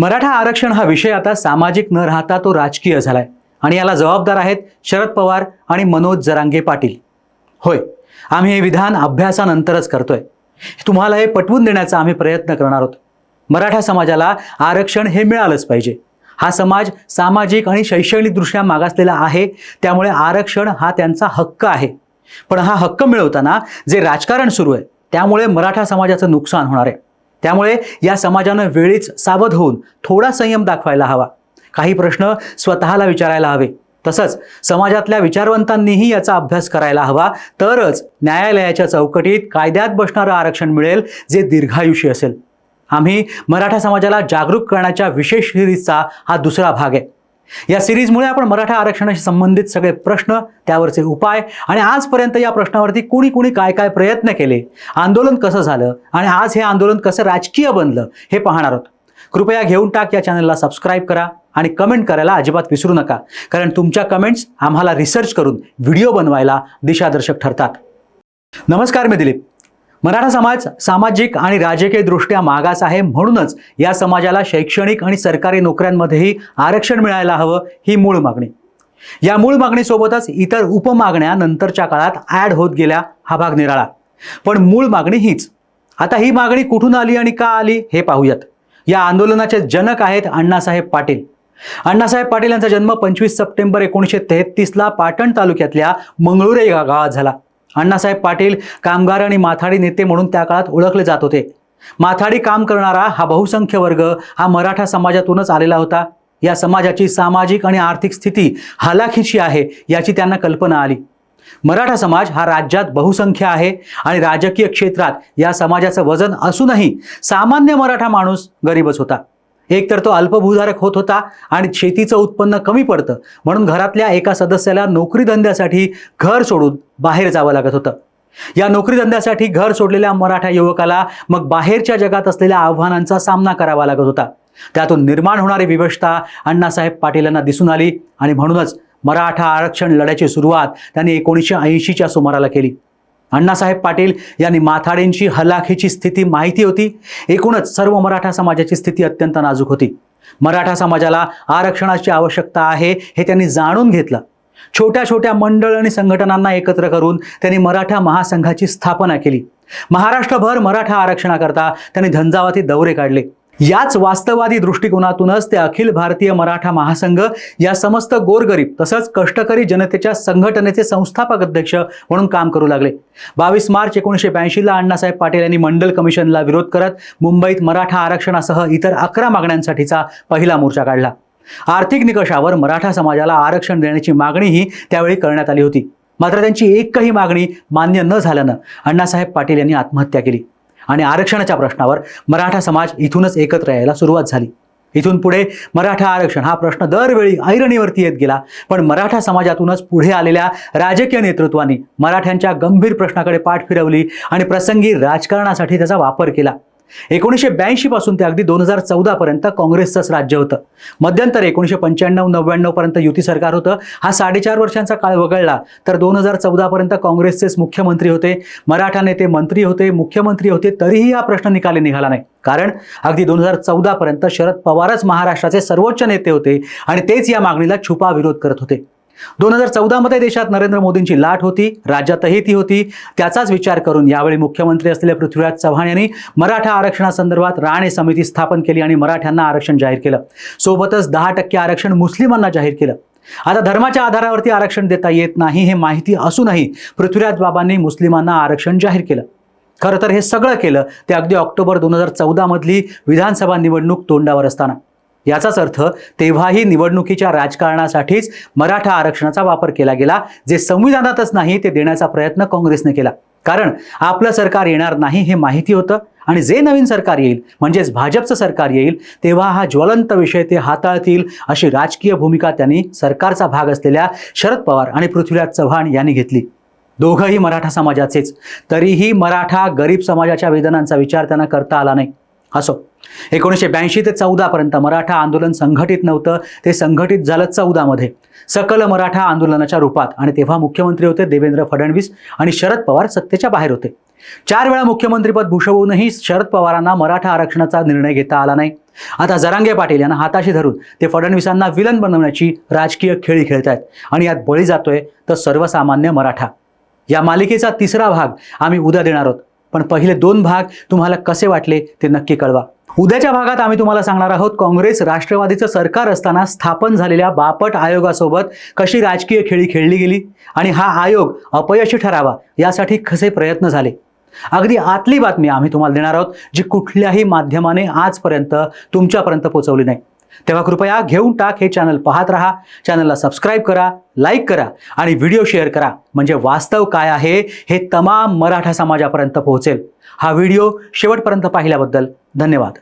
मराठा आरक्षण हा विषय आता सामाजिक न राहता तो राजकीय झालाय. आणि याला जबाबदार आहेत शरद पवार आणि मनोज जरांगे पाटील. होय आम्ही हे विधान अभ्यासानंतरच करतोय. तुम्हाला हे पटवून देण्याचा आम्ही प्रयत्न करणार आहोत. मराठा समाजाला आरक्षण हे मिळालंच पाहिजे. हा समाज सामाजिक आणि शैक्षणिकदृष्ट्या मागासलेला आहे त्यामुळे आरक्षण हा त्यांचा हक्क आहे. पण हा हक्क मिळवताना जे राजकारण सुरू आहे त्यामुळे मराठा समाजाचं नुकसान होणार आहे. त्यामुळे या समाजानं वेळीच सावध होऊन थोडा संयम दाखवायला हवा. काही प्रश्न स्वतःला विचारायला हवे. तसंच समाजातल्या विचारवंतांनीही याचा अभ्यास करायला हवा. तरच न्यायालयाच्या चौकटीत कायद्यात बसणारं आरक्षण मिळेल जे दीर्घायुषी असेल. आम्ही मराठा समाजाला जागरूक करण्याच्या विशेष सिरीजचा हा दुसरा भाग आहे. या सिरीजमुळे आपण मराठा आरक्षणाशी संबंधित सगळे प्रश्न त्यावरचे उपाय आणि आजपर्यंत या प्रश्नावरती कुणी कुणी काय काय प्रयत्न केले आंदोलन कसं झालं आणि आज हे आंदोलन कसं राजकीय बनलं हे पाहणार आहोत. कृपया घेऊन टाक या चॅनलला सबस्क्राईब करा आणि कमेंट करायला अजिबात विसरू नका. कारण तुमच्या कमेंट्स आम्हाला रिसर्च करून व्हिडिओ बनवायला दिशादर्शक ठरतात. नमस्कार मी दिलीप. मराठा समाज सामाजिक आणि राजकीय दृष्ट्या मागास आहे म्हणूनच या समाजाला शैक्षणिक आणि सरकारी नोकऱ्यांमध्येही आरक्षण मिळायला हवं ही मूळ मागणी. या मूळ मागणीसोबतच इतर उपमागण्या नंतरच्या काळात ॲड होत गेल्या हा भाग निराळा. पण मूळ मागणी हीच. आता ही मागणी कुठून आली आणि का आली हे पाहूयात. या आंदोलनाचे जनक आहेत अण्णासाहेब पाटील. अण्णासाहेब पाटील यांचा जन्म पंचवीस सप्टेंबर एकोणीसशे तेहतीसला पाटण तालुक्यातल्या मंगळुरे या गावात झाला. अण्णासाहेब पाटील कामगार आणि माथाडी नेते म्हणून त्या काळात ओळखले जात होते. माथाडी काम करणारा हा बहुसंख्य वर्ग हा मराठा समाजातूनच आलेला होता. या समाजाची सामाजिक आणि आर्थिक स्थिती हालाखीची आहे याची त्यांना कल्पना आली. मराठा समाज हा राज्यात बहुसंख्य आहे आणि राजकीय क्षेत्रात या समाजाचं वजन असूनही सामान्य मराठा माणूस गरीबच होता. एक तर तो अल्पभूधारक होत होता आणि शेतीचं उत्पन्न कमी पडतं. म्हणून घरातल्या एका सदस्याला नोकरी धंद्यासाठी घर सोडून बाहेर जावं लागत होतं. या नोकरी धंद्यासाठी घर सोडलेल्या मराठा युवकाला मग बाहेरच्या जगात असलेल्या आव्हानांचा सामना करावा लागत होता. त्यातून निर्माण होणारी विवशता अण्णासाहेब पाटील यांना दिसून आली आणि म्हणूनच मराठा आरक्षण लढ्याची सुरुवात त्यांनी एकोणीसशे ऐंशीच्या सुमाराला केली. अण्णासाहेब पाटील यांनी माथाडींची हलाखीची स्थिती माहिती होती. एकूणच सर्व मराठा समाजाची स्थिती अत्यंत नाजूक होती. मराठा समाजाला आरक्षणाची आवश्यकता आहे हे त्यांनी जाणून घेतलं. छोट्या छोट्या मंडळ आणि संघटनांना एकत्र करून त्यांनी मराठा महासंघाची स्थापना केली. महाराष्ट्रभर मराठा आरक्षणाकरता त्यांनी झंझावाती दौरे काढले. याच वास्तववादी दृष्टिकोनातूनच ते अखिल भारतीय मराठा महासंघ या समस्त गोरगरीब तसंच कष्टकरी जनतेच्या संघटनेचे संस्थापक अध्यक्ष म्हणून काम करू लागले. बावीस मार्च एकोणीसशे ब्याऐंशीला अण्णासाहेब पाटील यांनी मंडल कमिशनला विरोध करत मुंबईत मराठा आरक्षणासह इतर अकरा मागण्यांसाठीचा पहिला मोर्चा काढला. आर्थिक निकषावर मराठा समाजाला आरक्षण देण्याची मागणीही त्यावेळी करण्यात आली होती. मात्र त्यांची एकही मागणी मान्य न झाल्यानं अण्णासाहेब पाटील यांनी आत्महत्या केली. आणि आरक्षणाच्या प्रश्नावर मराठा समाज इथूनच एकत्र यायला सुरुवात झाली. इथून पुढे मराठा आरक्षण हा प्रश्न दरवेळी ऐरणीवरती येत गेला. पण मराठा समाजातूनच पुढे आलेल्या राजकीय नेतृत्वाने मराठ्यांच्या गंभीर प्रश्नाकडे पाठ फिरवली आणि प्रसंगी राजकारणासाठी त्याचा वापर केला. एकोणीसशे ब्याऐंशी पासून ते अगदी दोन हजार चौदा पर्यंत काँग्रेसचंच राज्य होतं. मध्यंतर एकोणीसशे पंच्याण्णव नव्याण्णव पर्यंत युती सरकार होतं. हा साडेचार वर्षांचा काळ वगळला तर दोन हजार चौदा पर्यंत काँग्रेसचेच मुख्यमंत्री होते मराठा नेते मंत्री होते मुख्यमंत्री होते तरीही हा प्रश्न निकाली निघाला नाही. कारण अगदी दोन हजार चौदा पर्यंत शरद पवारच महाराष्ट्राचे सर्वोच्च नेते होते आणि तेच या मागणीला छुपा विरोध करत होते. दोन हजार चौदामध्ये देशात नरेंद्र मोदींची लाट होती राज्यातही ती होती. त्याचाच विचार करून यावेळी मुख्यमंत्री असलेले पृथ्वीराज चव्हाण यांनी मराठा आरक्षणासंदर्भात राणे समिती स्थापन केली आणि मराठ्यांना आरक्षण जाहीर केलं. सोबतच दहा टक्के आरक्षण मुस्लिमांना जाहीर केलं. आता धर्माच्या आधारावरती आरक्षण देता येत नाही हे माहिती असूनही पृथ्वीराज बाबांनी मुस्लिमांना आरक्षण जाहीर केलं. खरं तर हे सगळं केलं ते अगदी ऑक्टोबर दोन हजार चौदामधली विधानसभा निवडणूक तोंडावर असताना. याचाच अर्थ तेव्हाही निवडणुकीच्या राजकारणासाठीच मराठा आरक्षणाचा वापर केला गेला जे संविधानातच नाही ते देण्याचा प्रयत्न काँग्रेसने केला. कारण आपलं सरकार येणार नाही हे माहिती होतं आणि जे नवीन सरकार येईल म्हणजेच भाजपचं सरकार येईल तेव्हा हा ज्वलंत विषय ते हाताळतील अशी राजकीय भूमिका त्यांनी सरकारचा भाग असलेल्या शरद पवार आणि पृथ्वीराज चव्हाण यांनी घेतली. दोघंही मराठा समाजाचेच. तरीही मराठा गरीब समाजाच्या वेदनांचा विचार त्यांना करता आला नाही. असो. एकोणीसशे ब्याऐंशी ते चौदापर्यंत मराठा आंदोलन संघटित नव्हतं. ते संघटित झालं चौदामध्ये. सकल मराठा आंदोलनाच्या रूपात. आणि तेव्हा मुख्यमंत्री होते देवेंद्र फडणवीस आणि शरद पवार सत्तेच्या बाहेर होते. चार वेळा मुख्यमंत्रीपद भूषवूनही शरद पवारांना मराठा आरक्षणाचा निर्णय घेता आला नाही. आता जरांगे पाटील यांना हाताशी धरून ते फडणवीसांना विलन बनवण्याची राजकीय खेळी खेळत आहेत आणि यात बळी जातोय तर सर्वसामान्य मराठा. या मालिकेचा तिसरा भाग आम्ही उद्या देणार आहोत. पण पहिले दोन भाग तुम्हाला कसे वाटले ते नक्की कळवा. उद्याच्या भागात आम्ही तुम्हाला सांगणार आहोत काँग्रेस राष्ट्रवादीचं सरकार असताना स्थापन झालेल्या बापट आयोगासोबत कशी राजकीय खेळी खेळली गेली आणि हा आयोग अपयशी ठरावा यासाठी कसे प्रयत्न झाले? अगदी आतली बातमी आम्ही तुम्हाला देणार आहोत जी कुठल्याही माध्यमाने आजपर्यंत तुमच्यापर्यंत पोहोचवली नाही. तेव्हा कृपया घेऊन टाक हे चॅनल पाहत राहा चॅनलला सबस्क्राईब करा लाईक करा आणि व्हिडिओ शेअर करा. म्हणजे वास्तव काय आहे हे तमाम मराठा समाजापर्यंत पोहोचेल. हा व्हिडिओ शेवटपर्यंत पाहिल्याबद्दल धन्यवाद.